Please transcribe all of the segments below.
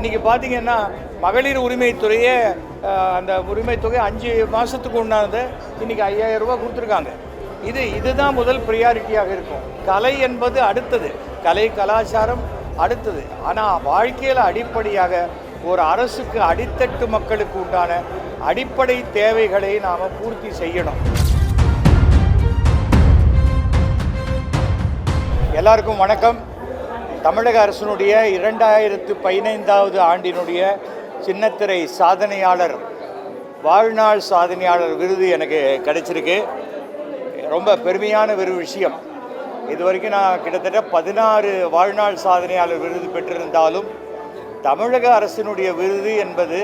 இன்றைக்கி பார்த்தீங்கன்னா மகளிர் உரிமைத்துறையே அந்த உரிமைத்தொகை அஞ்சு மாதத்துக்கு உண்டானதை இன்றைக்கி ஐயாயிரம் ரூபா கொடுத்துருக்காங்க. இது இதுதான் முதல் ப்ரியாரிட்டியாக இருக்கும். கலை என்பது அடுத்தது. கலை கலாச்சாரம் அடுத்தது. ஆனால் வாழ்க்கையில் அடிப்படையாக ஒரு அரசுக்கு அடித்தட்டு மக்களுக்கு உண்டான அடிப்படை தேவைகளை நாம் பூர்த்தி செய்யணும். எல்லாருக்கும் வணக்கம். தமிழக அரசினுடைய இரண்டாயிரத்து பதினைந்தாவது ஆண்டினுடைய சின்னத்திரை சாதனையாளர் வாழ்நாள் சாதனையாளர் விருது எனக்கு கிடைச்சிருக்கு. ரொம்ப பெருமையான ஒரு விஷயம். இது வரைக்கும் நான் கிட்டத்தட்ட பதினாறு வாழ்நாள் சாதனையாளர் விருது பெற்றிருந்தாலும் தமிழக அரசினுடைய விருது என்பது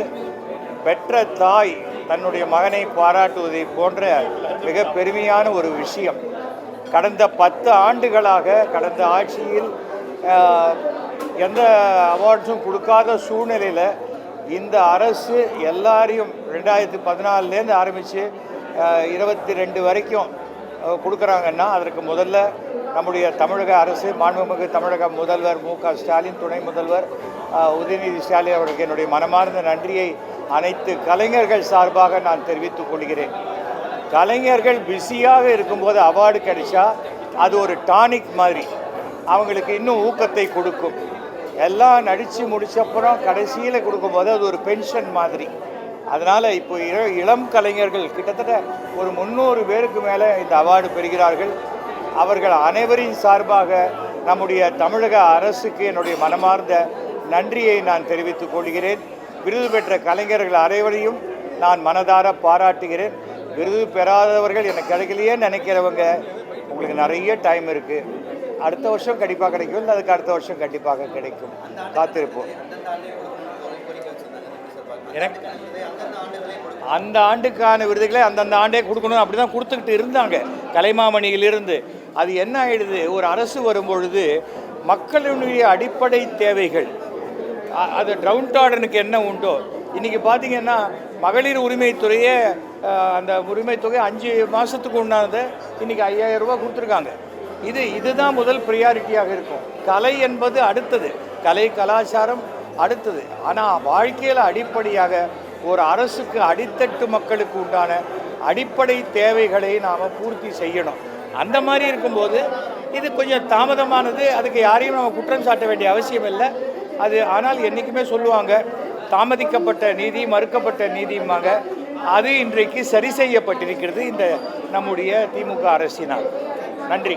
பெற்ற தாய் தன்னுடைய மகனை பாராட்டுவதை போன்ற மிக பெருமையான ஒரு விஷயம். கடந்த பத்து ஆண்டுகளாக கடந்த ஆட்சியில் எந்த அவார்ட்ஸும் கொடுக்காத சூழ்நிலையில் இந்த அரசு எல்லாரையும் ரெண்டாயிரத்தி பதினாலுலேருந்து ஆரம்பித்து இருபத்தி ரெண்டு வரைக்கும் கொடுக்குறாங்கன்னா அதற்கு முதல்ல நம்முடைய தமிழக அரசு மாண்புமிகு தமிழக முதல்வர் மு க ஸ்டாலின் துணை முதல்வர் உதயநிதி ஸ்டாலின் அவர்களுக்கு என்னுடைய மனமார்ந்த நன்றியை அனைத்து கலைஞர்கள் சார்பாக நான் தெரிவித்துக் கொள்கிறேன். கலைஞர்கள் பிஸியாக இருக்கும்போது அவார்டு கிடைச்சா அது ஒரு டானிக் மாதிரி. அவங்களுக்கு இன்னும் ஊக்கத்தை கொடுக்கும். எல்லாம் நடித்து முடிச்சப்புறம் கடைசியில் கொடுக்கும்போது அது ஒரு பென்ஷன் மாதிரி. அதனால் இப்போ இள இளம் கலைஞர்கள் கிட்டத்தட்ட ஒரு முந்நூறு பேருக்கு மேலே இந்த அவார்டு பெறுகிறார்கள். அவர்கள் அனைவரின் சார்பாக நம்முடைய தமிழக அரசுக்கு என்னுடைய மனமார்ந்த நன்றியை நான் தெரிவித்துக் கொள்கிறேன். விருது பெற்ற கலைஞர்கள் அனைவரையும் நான் மனதார பாராட்டுகிறேன். விருது பெறாதவர்கள் எனக்கு கிடைக்கலையே நினைக்கிறவங்க உங்களுக்கு நிறைய டைம் இருக்குது அடுத்த வருஷம் கண்டிப்பாக கிடைக்கும். இல்லை அதுக்கு அடுத்த வருஷம் கண்டிப்பாக கிடைக்கும். காத்திருப்போம். எனக்கு அந்த ஆண்டுக்கான விருதுகளை அந்தந்த ஆண்டே கொடுக்கணும். அப்படி தான் கொடுத்துக்கிட்டு இருந்தாங்க. கலைமாமணியிலிருந்து. அது என்ன ஆயிடுது? ஒரு அரசு வரும்பொழுது மக்களுடைய அடிப்படை தேவைகள். அது டவுன் டார்டனுக்கு என்ன உண்டோ? இன்றைக்கி பார்த்தீங்கன்னா மகளிர் உரிமைத்துறையே அந்த உரிமைத்தொகை அஞ்சு மாதத்துக்கு உண்டானதை இன்றைக்கி ஐயாயிரம் ரூபாய் கொடுத்துருக்காங்க. இது இதுதான் முதல் ப்ரியாரிட்டியாக இருக்கும். கலை என்பது அடுத்தது. கலை கலாச்சாரம் அடுத்தது. ஆனால் வாழ்க்கையில் அடிப்படையாக ஒரு அரசுக்கு அடித்தட்டு மக்களுக்கு உண்டான அடிப்படை தேவைகளை நாம் பூர்த்தி செய்யணும். அந்த மாதிரி இருக்கும்போது இது கொஞ்சம் தாமதமானது. அதுக்கு யாரையும் நம்ம குற்றம் சாட்ட வேண்டிய அவசியம் இல்லை. அது ஆனால் என்றைக்குமே சொல்லுவாங்க தாமதிக்கப்பட்ட நீதி மறுக்கப்பட்ட நீதியுமாங்க அது இன்றைக்கு சரி செய்யப்பட்டிருக்கிறது இந்த நம்முடைய திமுக அரசினால். நன்றி.